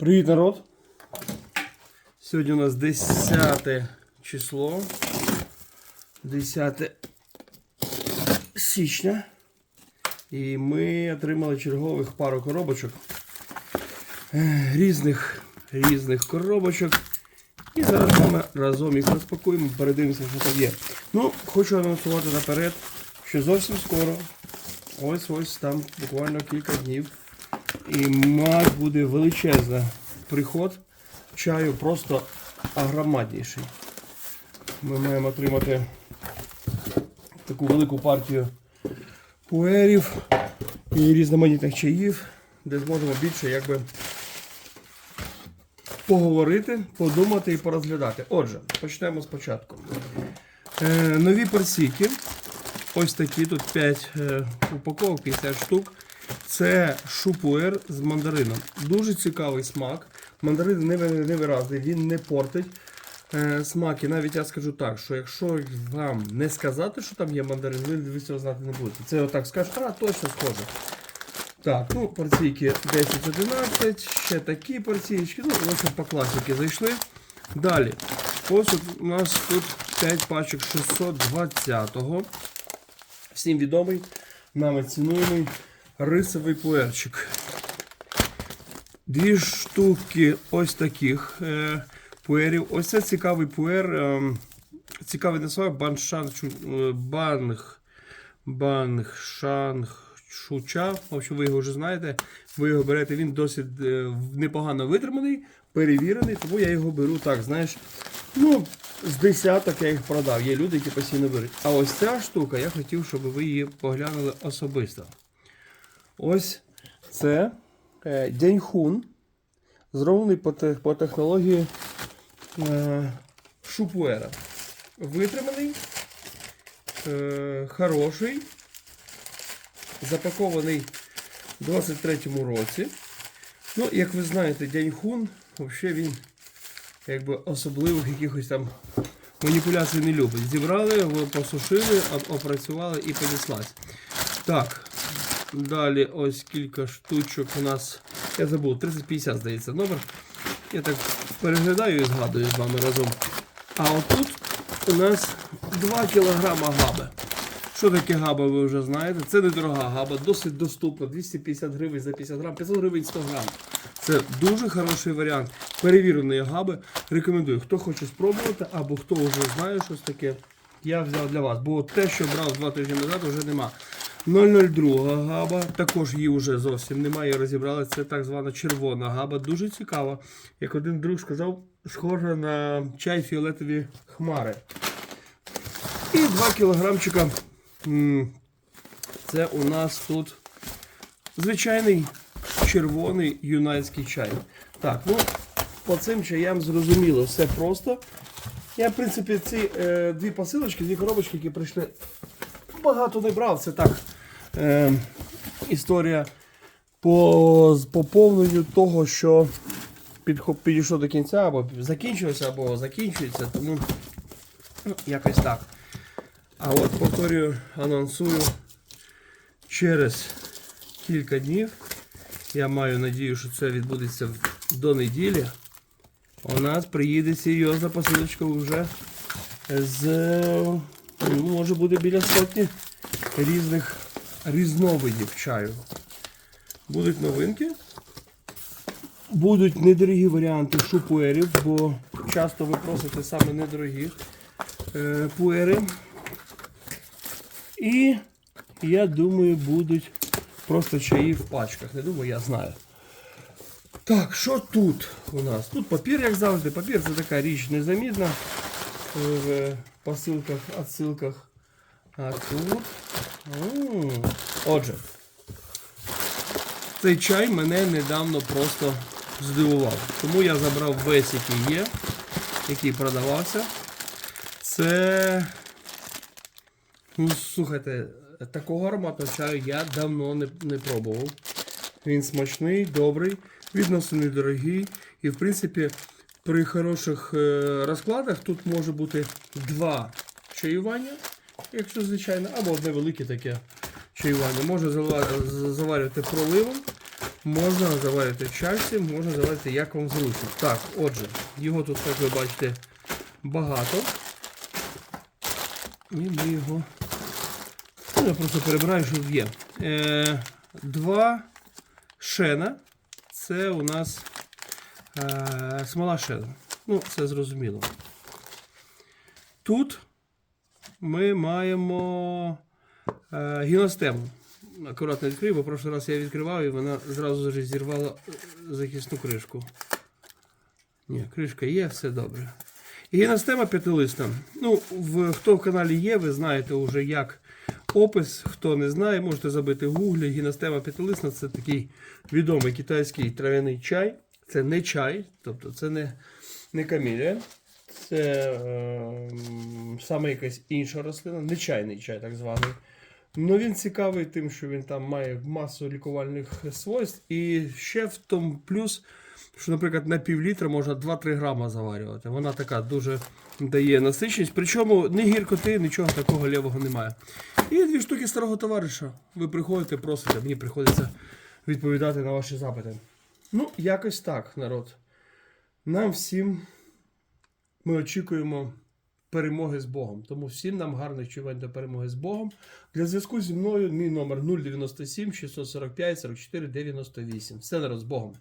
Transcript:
Привіт, народ! Сьогодні у нас 10 число. 10 січня. І ми отримали чергових пару коробочок. Різних різних коробочок. І зараз вами разом їх розпакуємо, передивимося, що там є. Ну, хочу анонсувати наперед, що зовсім скоро, ось ось там буквально кілька днів. І мать буде величезний приход чаю, просто агромадніший. Ми маємо отримати таку велику партію пуерів і різноманітних чаїв, де зможемо більше якби поговорити, подумати і порозглядати. Отже, почнемо спочатку. Е, нові персики. Ось такі, тут 5 е, упаковок, 50 штук. Це шупуер з мандарином. Дуже цікавий смак. Мандарин невиразний, він не портить е, смак. І навіть я скажу так, що якщо вам не сказати, що там є мандарин, ви, ви цього знати не будете. Це отак скажеш, а точно схоже. Так, ну, порційки 10-11, ще такі порційки. Ну, ось по класіки зайшли. Далі. Ось у нас тут 5 пачок 620-го. Всім відомий, нами цінуємий рисовий пуерчик. Дві штуки ось таких е, пуерів. Ось це цікавий пуер. Е, цікавий назва баншан чу- е, банг. Банг шанг шуча. Общем, ви його вже знаєте. Ви його берете, він досить е, непогано витриманий, перевірений, тому я його беру так, знаєш. Ну, з десяток я їх продав. Є люди, які постійно беруть. А ось ця штука, я хотів, щоб ви її поглянули особисто. Ось це е, Дяньхун, зроблений по, технології е, шупуера. Витриманий, е, хороший, запакований в 23-му році. Ну, як ви знаєте, Дяньхун, взагалі він якби особливих якихось там маніпуляцій не любить. Зібрали, посушили, опрацювали і понеслась. Так, далі ось кілька штучок у нас. Я забув, 3050, здається, номер. Я так переглядаю і згадую з вами разом. А отут у нас 2 кілограма габи. Що таке габа, ви вже знаєте? Це недорога габа, досить доступна. 250 гривень за 50 грам, 500 гривень 100 грам. Це дуже хороший варіант перевіреної габи. Рекомендую, хто хоче спробувати, або хто вже знає щось таке, я взяв для вас. Бо те, що брав два тижні назад, вже нема. 002 габа, також її вже зовсім немає, розібрали. Це так звана червона габа. Дуже цікава. Як один друг сказав, схожа на чай фіолетові хмари. І 2 кілограмчика. Це у нас тут звичайний червоний юнацький чай. Так, ну по цим чаям зрозуміло, все просто. Я, в принципі, ці е, дві посилочки, дві коробочки, які прийшли, багато не брав. Це так. Е, історія по поповненню того, що підійшов до кінця, або закінчилося, або закінчується. Тому ну, якось так. А от повторюю, анонсую через кілька днів. Я маю надію, що це відбудеться до неділі. У нас приїде серйозна посилочка вже з може буде біля сотні різних різновидів чаю. Будуть новинки. Будуть недорогі варіанти шупуерів, бо часто ви просите саме недорогі е, пуери. І я думаю, будуть просто чаї в пачках. Не думаю, я знаю. Так, що тут у нас? Тут папір, як завжди. Папір це така річ незамінна в посилках, отсилках. А тут. м, Отже, цей чай мене недавно просто здивував. Тому я забрав весь, який є, який продавався. Це. Ну, слухайте, такого ароматного чаю я давно не, не пробував. Він смачний, добрий, відносно недорогий. І, в принципі, при хороших е, розкладах тут може бути два чаювання, якщо звичайно, або одне велике таке чаювання. З- заварювати проливом, Можна заварити в можна заварити як вам зручно. Так, отже, його тут, як ви бачите, багато. І ми його. Ну, я просто перебираю, щоб є. Е, два шена. Це у нас е, смола шена. Ну, це зрозуміло. Тут ми маємо е, гіностему. Акуратно відкрию, бо прошлий раз я відкривав і вона зразу ж зірвала е, захисну кришку. Ні, кришка є, все добре. Гіностема п'ятилисна. Ну, в, хто в каналі є, ви знаєте вже як опис. Хто не знає, можете забити в гуглі. Гіностема п'ятилисна це такий відомий китайський трав'яний чай. Це не чай, тобто це не, не камілія. Це е, саме якась інша рослина, не чайний чай, так званий. Ну він цікавий тим, що він там має масу лікувальних свойств. І ще в тому плюс, що, наприклад, на пів літра можна 2-3 грама заварювати. Вона така дуже дає насиченість. Причому ні гіркоти, нічого такого лівого немає. І дві штуки старого товариша. Ви приходите, просите, мені приходиться відповідати на ваші запити. Ну, якось так, народ. Нам всім ми очікуємо перемоги з Богом. Тому всім нам гарних чувань до перемоги з Богом. Для зв'язку зі мною мій номер 097 645 44 98. Все народ з Богом.